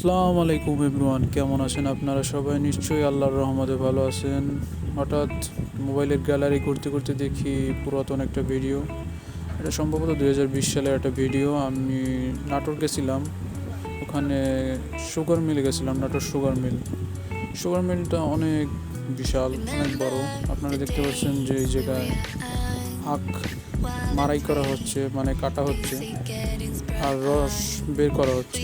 আসসালামু আলাইকুম এভরিওয়ান, কেমন আছেন আপনারা সবাই? নিশ্চয়ই আল্লাহর রহমতে ভালো আছেন। হঠাৎ মোবাইলের গ্যালারি করতে করতে দেখি পুরাতন একটা ভিডিও। এটা সম্ভবত দু হাজার বিশ সালের একটা ভিডিও। আমি নাটোর গেছিলাম। ওখানে সুগার মিলে গেছিলাম, নাটোর সুগার মিল। সুগার মিলটা অনেক বিশাল, অনেক বড়। আপনারা দেখতে পাচ্ছেন যে এই জায়গায় আখ মারাই করা হচ্ছে মানে কাটা হচ্ছে, আর রস বের করা হচ্ছে।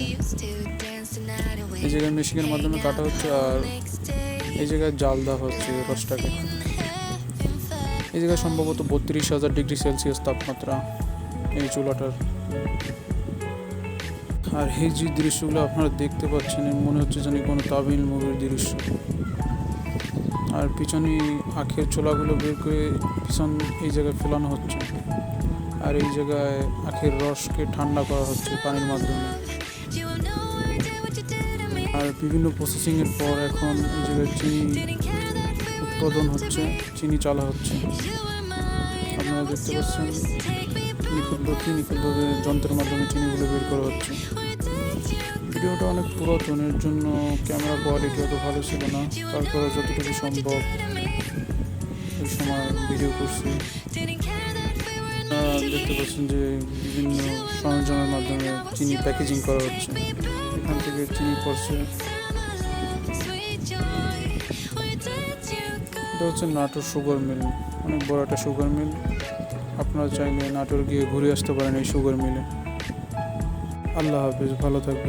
এই জায়গায় মেশিনের মাধ্যমে কাটা হচ্ছে আর এই জায়গায় জাল দেওয়া হচ্ছে রসটাকে। এই জায়গায় সম্ভবত বত্রিশ হাজার ডিগ্রি সেলসিয়াস তাপমাত্রা এই চুলাটার। আর এই যে দৃশ্যগুলো আপনারা দেখতে পাচ্ছেন মনে হচ্ছে যেন কোনো তামিল মুভির দৃশ্য। আর পিছনে আখের ছোলাগুলো বের করে পিছন এই জায়গায় ফেলানো হচ্ছে। আর এই জায়গায় আখের রসকে ঠান্ডা করা হচ্ছে পানির মাধ্যমে। বিভিন্ন প্রসেসিংয়ের পর এখন এই চিনি উৎপাদন হচ্ছে, চিনি চালা হচ্ছে। আপনারা দেখতে পাচ্ছেন নিখুঁতভাবে নিখুঁতভাবে যন্ত্রের মাধ্যমে চিনিগুলো বের করা হচ্ছে। ভিডিওটা অনেক পুরাতন এর জন্য ক্যামেরা কোয়ালিটি অত ভালো ছিল না তারপরে যতটুকু সম্ভব ওই সময় ভিডিও করছি। দেখতে পাচ্ছেন যে বিভিন্ন সরঞ্জামের মাধ্যমে চিনি প্যাকেজিং করা হচ্ছে। এখান থেকে চিনি পড়ছে এটা হচ্ছে নাটোর সুগার মিল। অনেক বড় একটা সুগার মিল। আপনারা চাইলে নাটোর গিয়ে ঘুরে আসতে পারেন এই সুগার মিলে। আল্লাহ হাফিজ, ভালো থাকবেন।